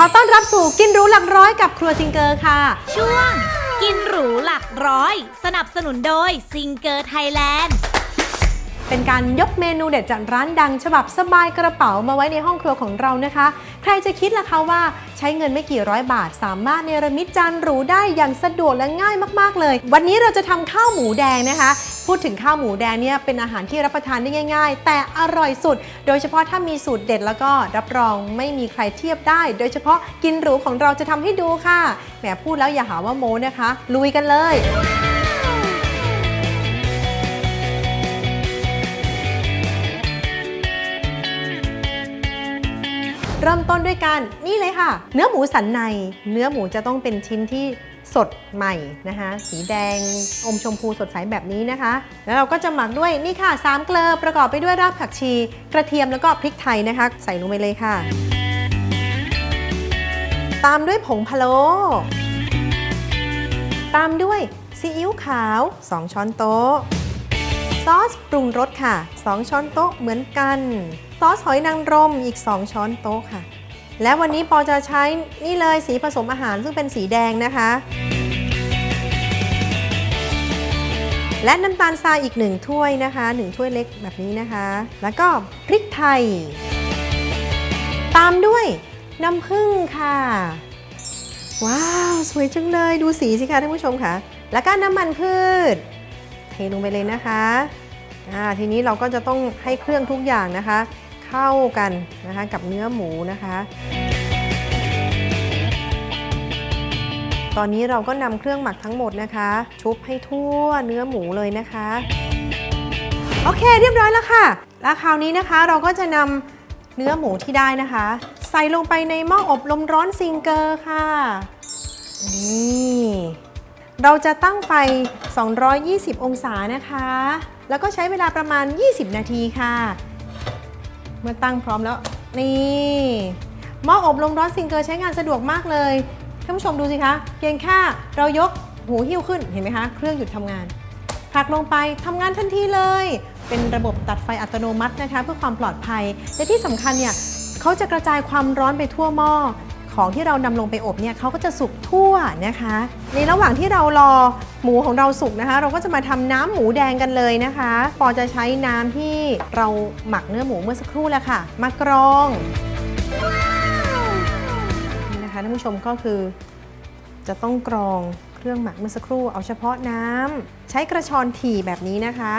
ขอต้อนรับสู่กินรู้หลักร้อยกับครัวซิงเกอร์ค่ะ ช่วง กินหรูหลักร้อย สนับสนุนโดยซิงเกอร์ไทยแลนด์ เป็นการยกเมนูเด็ดจากร้านดัง ฉบับสบายกระเป๋ามาไว้ในห้องครัวของเรานะคะ ใครจะคิดล่ะคะว่าใช้เงินไม่กี่ร้อยบาท สามารถเนรมิตจานหรูได้อย่างสะดวกและง่ายมากๆเลย วันนี้เราจะทำข้าวหมูแดงนะคะ พูดถึงข้าวหมูแดงเนี่ยเป็นอาหารที่รับประทานได้ง่าย ๆ แต่อร่อยสุด โดยเฉพาะถ้ามีสูตรเด็ดแล้วก็รับรองไม่มีใครเทียบได้ โดยเฉพาะกินหรูของเราจะทำให้ดูค่ะแหมพูดแล้วอย่าหาว่าโม้นะคะ ลุยกันเลยเริ่มต้นด้วยกันนี่เลยค่ะ เนื้อหมูสันใน เนื้อหมูจะต้องเป็นชิ้นที่ สดใหม่นะคะ สีแดงอมชมพูสดใสแบบนี้นะคะ แล้วเราก็จะหมักด้วยนี่ค่ะสามเกลือประกอบไปด้วยรากผักชี กระเทียมแล้วก็พริกไทยนะคะ ใส่ลงไปเลยค่ะ ตามด้วยผงพะโล้ตามด้วยซีอิ๊วขาว 2 ช้อนโต๊ะ ซอสปรุงรสค่ะ 2 ช้อนโต๊ะเหมือนกัน ซอสหอยนางรมอีก 2 ช้อนโต๊ะค่ะ และวันนี้ปอจะใช้นี่เลยสีผสมอาหารซึ่งเป็นสีแดงนะคะ และน้ำตาลทรายอีก1ถ้วยนะคะ1ถ้วยเล็กแบบนี้นะคะ แล้วก็พริกไทย ตามด้วยน้ำผึ้งค่ะ ว้าว สวยจังเลยดูสีสิคะท่านผู้ชมค่ะ แล้วก็น้ำมันพืช เทลงไปเลยนะคะอ่าทีนี้เราก็จะต้องให้เครื่องทุกอย่างนะคะ เข้ากันนะคะกับเนื้อหมูนะคะ ตอนนี้เราก็นำเครื่องหมักทั้งหมดนะคะ ชุบให้ทั่วเนื้อหมูเลยนะคะ โอเคเรียบร้อยแล้วค่ะ แล้วคราวนี้นะคะเราก็จะนำเนื้อหมูที่ได้นะคะ ใส่ลงไปในหม้ออบลมร้อนซิงเกอร์ค่ะนี่เราจะตั้งไฟ 220 องศานะคะ แล้วก็ใช้เวลาประมาณ 20 นาทีค่ะ เมื่อตั้งพร้อมแล้ว นี่หม้ออบลมร้อนซิงเกอร์ใช้งานสะดวกมากเลยท่านผู้ชมดูสิคะ เพียงแค่เรายกหูหิ้วขึ้นเห็นไหมคะ เครื่องหยุดทำงานผลักลงไปทำงานทันทีเลย เป็นระบบตัดไฟอัตโนมัตินะคะ เพื่อความปลอดภัย และที่สำคัญเนี่ยเขาจะกระจายความร้อนไปทั่วหม้อ ของที่เรานำลงไปอบเนี่ยเขาก็จะสุกทั่วนะคะ ในระหว่างที่เรารอหมูของเราสุกนะคะ เราก็จะมาทำน้ำหมูแดงกันเลยนะคะปอจะใช้น้ำที่เราหมักเนื้อหมูเมื่อสักครู่แล้วค่ะ มากรองนี่นะคะท่านผู้ชมก็คือ จะต้องกรองเครื่องหมักเมื่อสักครู่ เอาเฉพาะน้ำใช้กระชอนถี่แบบนี้นะคะ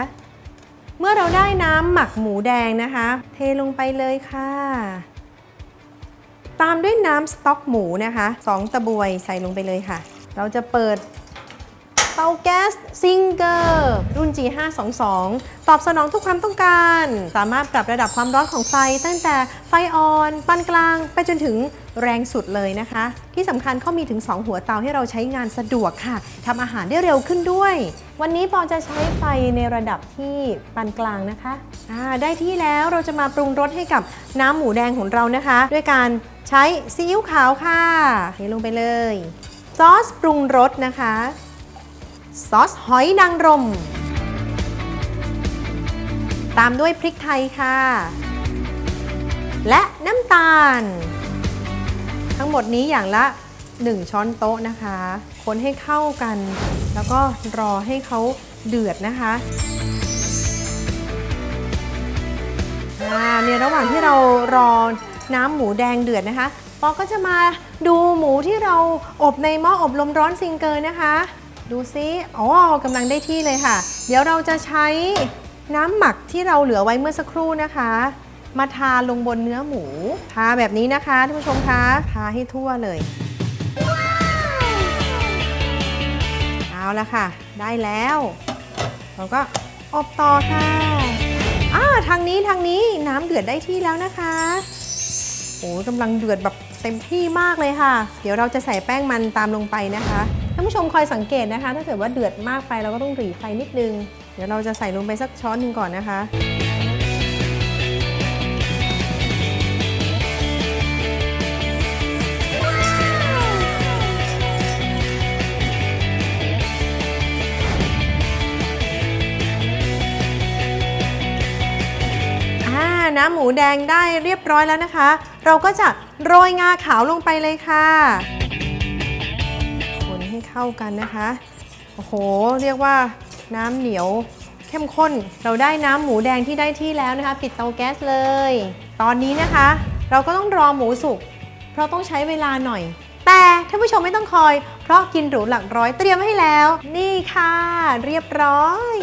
เมื่อเราได้น้ำหมักหมูแดงนะคะ เทลงไปเลยค่ะ ตามด้วยน้ำสต๊อกหมูนะคะ 2 ตะบวยใส่ลงไปเลยค่ะ เราจะเปิดเตาแก๊สซิงเกอร์รุ่น G522 ตอบสนองทุกความต้องการ สามารถปรับระดับความร้อนของไฟ ตั้งแต่ไฟอ่อนปานกลาง ไปจนถึงแรงสุดเลยนะคะ ที่สำคัญเขามีถึง 2 หัวเตาให้เราใช้งานสะดวกค่ะทำอาหารได้เร็วขึ้นด้วย วันนี้ปอจะใช้ไฟในระดับที่ปานกลางนะคะได้ที่แล้วเราจะมาปรุงรสให้กับน้ำหมูแดงของเรานะคะ ด้วยการ ใช้ซีอิ๊วขาวค่ะเทลงไปเลย ซอสปรุงรสนะคะ ซอสหอยนางรม ตามด้วยพริกไทยค่ะ และน้ำตาล ทั้งหมดนี้อย่างละ 1 ช้อนโต๊ะนะคะ คนให้เข้ากัน แล้วก็รอให้เขาเดือดนะคะอ่าในระหว่างที่เรารอ น้ำหมูแดงเดือดนะคะ ปอก็จะมาดูหมูที่เราอบในหม้ออบลมร้อนซิงเกอร์นะคะ ดูซิอ๋อกำลังได้ที่เลยค่ะ เดี๋ยวเราจะใช้น้ำหมักที่เราเหลือไว้เมื่อสักครู่นะคะ มาทาลงบนเนื้อหมู ทาแบบนี้นะคะท่านผู้ชมคะทาให้ทั่วเลยเอาละค่ะ ได้แล้ว เราก็อบต่อค่ะอ่าทางนี้ทางนี้น้ำเดือดได้ที่แล้วนะคะ โอ้ยกำลังเดือดแบบเต็มที่มากเลยค่ะ เดี๋ยวเราจะใส่แป้งมันตามลงไปนะคะท่านผู้ชมคอยสังเกตนะคะ ถ้าเกิดว่าเดือดมากไปเราก็ต้องหรี่ไฟนิดนึง เดี๋ยวเราจะใส่ลงไปสักช้อนหนึ่งก่อนนะคะ น้ำหมูแดงได้เรียบร้อยแล้วนะคะ เราก็จะโรยงาขาวลงไปเลยค่ะ คนให้เข้ากันนะคะ โอ้โห เรียกว่าน้ำเหนียวเข้มข้น เราได้น้ำหมูแดงที่ได้ที่แล้วนะคะ ปิดเตาแก๊สเลย ตอนนี้นะคะ เราก็ต้องรอหมูสุก เพราะต้องใช้เวลาหน่อย แต่ท่านผู้ชมไม่ต้องคอย เพราะกินหรูหลักร้อยเตรียมให้แล้ว นี่ค่ะ เรียบร้อย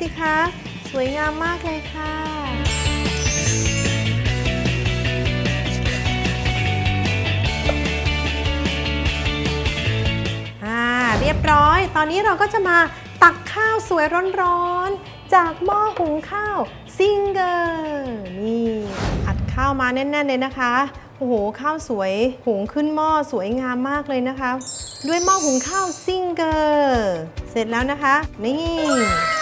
สิคะ สวยงามมากเลยค่ะอ่าเรียบร้อย ตอนนี้เราก็จะมาตักข้าวสวยร้อนๆ จากหม้อหุงข้าวซิงเกอร์นี่อัดข้าวมาแน่นๆเลยนะคะ โอ้โห ข้าวสวยหุงขึ้นหม้อสวยงามมากเลยนะคะ ด้วยหม้อหุงข้าวซิงเกอร์ เสร็จแล้วนะคะ นี่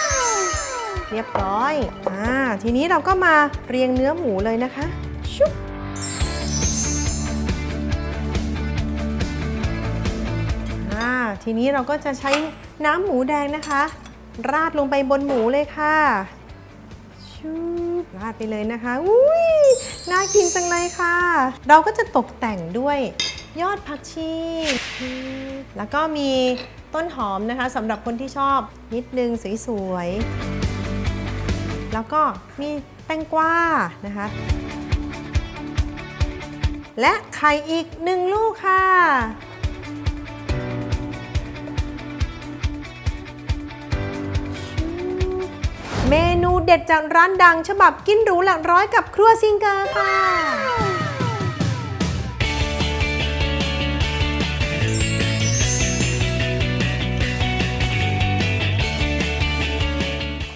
เรียบร้อย อ่า ทีนี้เราก็มาเรียงเนื้อหมูเลยนะคะชุบอ่า ทีนี้เราก็จะใช้น้ำหมูแดงนะคะ ราดลงไปบนหมูเลยค่ะชูบราดไปเลยนะคะ อุ้ยน่ากินจังเลยค่ะ เราก็จะตกแต่งด้วยยอดผักชี แล้วก็มีต้นหอมนะคะสำหรับคนที่ชอบนิดนึงสวยๆ แล้วก็มีแตงกวานะคะ และไข่อีกหนึ่งลูกค่ะ เมนูเด็ดจากร้านดังฉบับกินหรูหลักร้อยกับครัวซิงเกอร์ค่ะ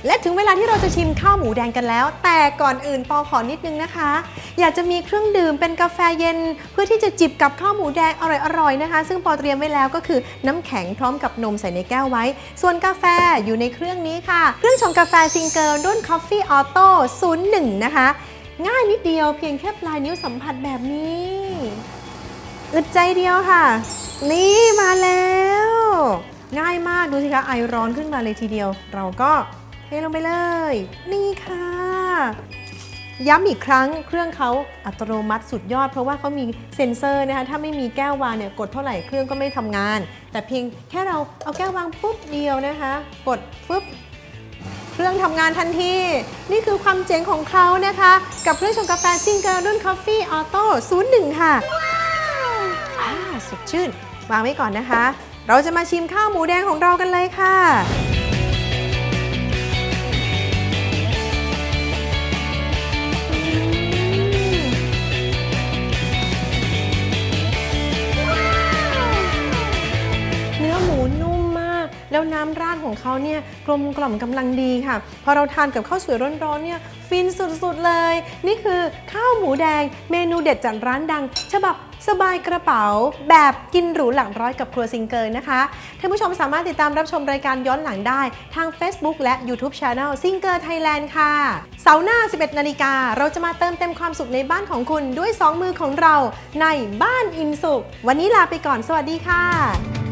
และถึงเวลาที่เราจะชิมข้าวหมูแดงกันแล้ว แต่ก่อนอื่นปอขอนิดนึงนะคะ อยากจะมีเครื่องดื่มเป็นกาแฟเย็น เพื่อที่จะจิบกับข้าวหมูแดงอร่อยๆนะคะ ซึ่งปอเตรียมไว้แล้วก็คือน้ำแข็งพร้อมกับนมใส่ในแก้วไว้ ส่วนกาแฟอยู่ในเครื่องนี้ค่ะ เครื่องชงกาแฟซิงเกิลรุ่น Coffee Auto 01 นะคะ ง่ายนิดเดียวเพียงแค่ปลายนิ้วสัมผัสแบบนี้อึดใจเดียวค่ะ นี่มาแล้ว ง่ายมากดูสิคะไอร้อนขึ้นมาเลยทีเดียว เราก็ เทลงไปเลย นี่ค่ะ ย้ำอีกครั้งเครื่องเขาอัตโนมัติสุดยอด เพราะว่าเขามีเซ็นเซอร์นะคะ ถ้าไม่มีแก้ววางเนี่ยกดเท่าไหร่เครื่องก็ไม่ทำงาน แต่เพียงแค่เราเอาแก้ววางปุ๊บเดียวนะคะ กดปุ๊บเครื่องทำงานทันที นี่คือความเจ๋งของเขานะคะ กับเครื่องชงกาแฟซิงเกิลรุ่น Coffee Auto 01 ค่ะอ่าวสดชื่น วางไว้ก่อนนะคะ เราจะมาชิมข้าวหมูแดงของเรากันเลยค่ะ แล้วน้ำราดของเขาเนี่ยกลมกล่อมกำลังดีค่ะ พอเราทานกับข้าวสวยร้อนๆเนี่ยฟินสุดๆเลย นี่คือข้าวหมูแดงเมนูเด็ดจากร้านดัง ฉบับสบายกระเป๋าแบบกินหรูหลักร้อยกับครัวซิงเกิลนะคะ ท่านผู้ชมสามารถติดตามรับชมรายการย้อนหลังได้ทาง Facebook และ YouTube Channel ซิงเกิลไทยแลนด์ค่ะ เสาร์หน้า 11 นาฬิกา เราจะมาเติมเต็มความสุขในบ้านของคุณด้วย 2 มือของเราในบ้านอิ่มสุข วันนี้ลาไปก่อนสวัสดีค่ะ